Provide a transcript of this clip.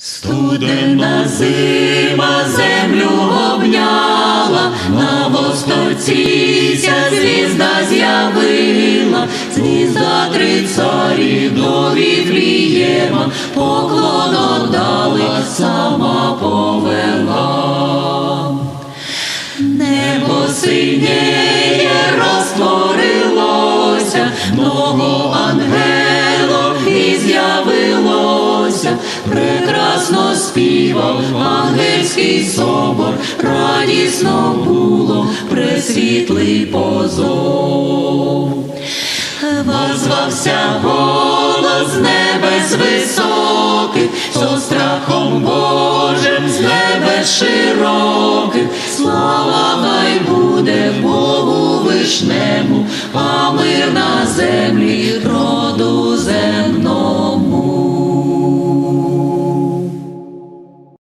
Студенна зима землю обняла, на востоці звізда з'явила, звізда три царі до Віфлієма, поклон отдала, сама повела. Небо синєє розтворилося, много ангелов і з'явилося, співав ангельський собор, радісно було пресвітлий позов. Возвався голос небес високих, со страхом Божим з небес широких, слава хай буде Богу вишнему,